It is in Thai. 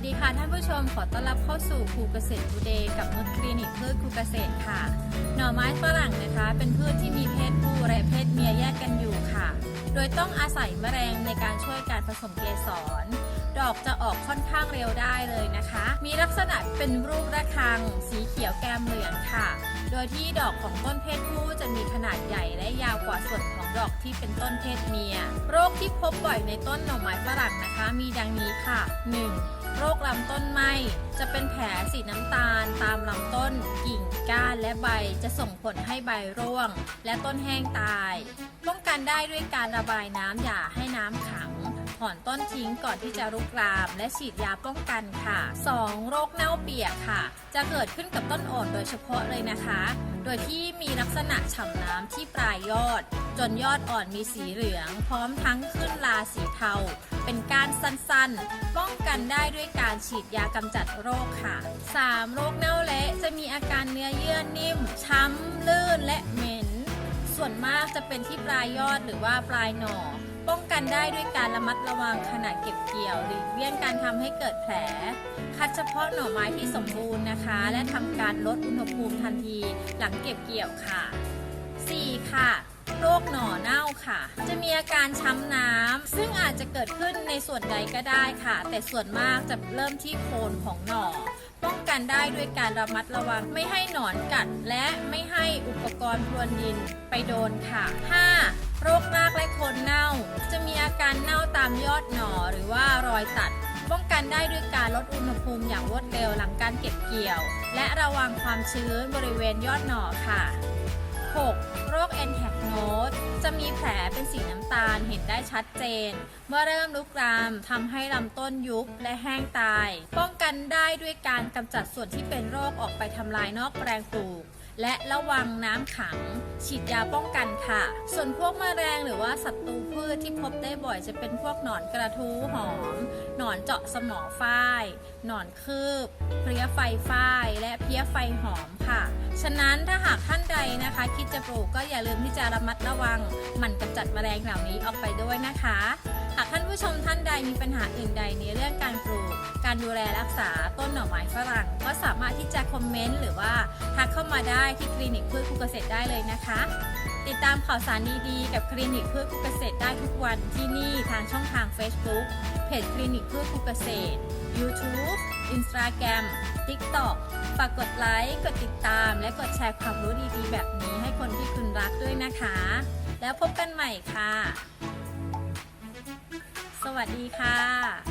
สดีค่ะท่านผู้ชมขอต้อนรับเข้าสู่ครูเกษตรทูเดย์กับนุชคลินิกพืชครูเกษตรค่ะ หน่อไม้ฝรั่งนะคะ เป็นพืชที่มีเพศผู้และเพศเมียแยกกันอยู่ค่ะ โดยต้องอาศัยแมลงในการช่วยการผสมเกสร ดอกจะออกค่อนข้างเร็วได้เลยนะคะ มีลักษณะเป็นรูประฆัง สีเขียวแก้มเหลืองค่ะ โดยที่ดอกของต้นเพศผู้จะมีขนาดใหญ่และยาวกว่าส่วนของดอกที่เป็นต้นเพศเมีย โรคที่พบบ่อยในต้นหน่อไม้ฝรั่งนะคะ มีดังนี้ค่ะ 1. โรคลำต้นไหมจะเป็นแผลสีน้ำตาล ตามลำต้น กิ่งก้านและใบจะส่งผลให้ใบร่วง และต้นแห้งตายป้องกันได้ด้วยการระบายน้ำอย่าให้น้ำขัง ถอนต้นทิ้งก่อนที่จะรุกราม และฉีดยาป้องกันค่ะ 2. โรคเน่าเปียกค่ะ จะเกิดขึ้นกับต้นอ่อนโดยเฉพาะเลยนะคะ โดยที่มีลักษณะฉ่ำน้ำที่ปลายยอด จนยอดอ่อนมีสีเหลือง พร้อมทั้งขึ้นลาสีเทา เป็นการสั้นๆ ป้องกันได้ด้วยการฉีดยากำจัดโรคค่ะ 3. โรคเน่าเละจะมีอาการเนื้อเยื่อนิ่ม ช้ำลื่นและเหม็น ส่วนมากจะเป็นที่ปลายยอดหรือว่าปลายหน่อ ป้องกันได้ด้วยการระมัดระวังขณะเก็บเกี่ยวหรือเลี่ยงการทำให้เกิดแผล คัดเฉพาะหน่อไม้ที่สมบูรณ์นะคะ และทำการลดอุณหภูมิทันทีหลังเก็บเกี่ยวค่ะ 4. ค่ะโรคหน่อเน่าค่ะ จะมีอาการช้ำน้ำซึ่งอาจจะเกิดขึ้นในส่วนใดก็ได้ค่ะ แต่ส่วนมากจะเริ่มที่โคนของหน่อ ป้องกันได้ด้วยการระมัดระวัง ไม่ให้หนอนกัด และไม่ให้อุปกรณ์พรวนดินไปโดนค่ะ 5. โรครากและโคนเน่า จะมีอาการเน่าตามยอดหน่อหรือว่ารอยตัด ป้องกันได้ด้วยการลดอุณหภูมิอย่างรวดเร็วหลังการเก็บเกี่ยว และระวังความชื้นบริเวณยอดหน่อค่ะ 6. โรค a n t a c n o s e จะมีแผลเป็นสีน้ำตาลเห็นได้ชัดเจน เมื่อเริ่มลุกรามทำให้ลำต้นยุบและแห้งตาย ป้องกันได้ด้วยการกำจัดส่วนที่เป็นโรคออกไปทำลายนอกแปลงปลูก และระวังน้ำขัง ฉีดยาป้องกันค่ะ ส่วนพวกแมลงหรือว่าศัตรูพืชที่พบได้บ่อยจะเป็นพวกหนอนกระทู้หอม หนอนเจาะสมอฝ้ายหนอนคืบ เพลี้ยไฟฝ้าย และเพี้ยไฟหอมค่ะ ฉะนั้นถ้าหากท่านใดนะคะ คิดจะปลูกก็อย่าลืมที่จะระมัดระวังหมั่นกำจัดแมลงเหล่านี้ออกไปด้วยนะคะ หากท่านผู้ชมท่านใดมีปัญหาอื่นใดในเรื่องการปลูก การดูแลรักษาต้นหน่อไม้ฝรั่ง ก็สามารถที่จะคอมเมนต์หรือว่า ทักเข้ามาได้ที่คลินิกพืชคุกเกษตรได้เลยนะคะ ติดตามข่าวสารดีๆกับคลินิกพืชคุกเกษตรได้ทุกวันที่นี่ทางช่องทาง Facebook เพจคลินิกพืชคุกเกษตร YouTube Instagram TikTok ฝากกดไลค์กดติดตาม และกดแชร์ความรู้ดีๆ แบบนี้ให้คนที่คุณรักด้วยนะคะ แล้วพบกันใหม่ค่ะ สวัสดีค่ะ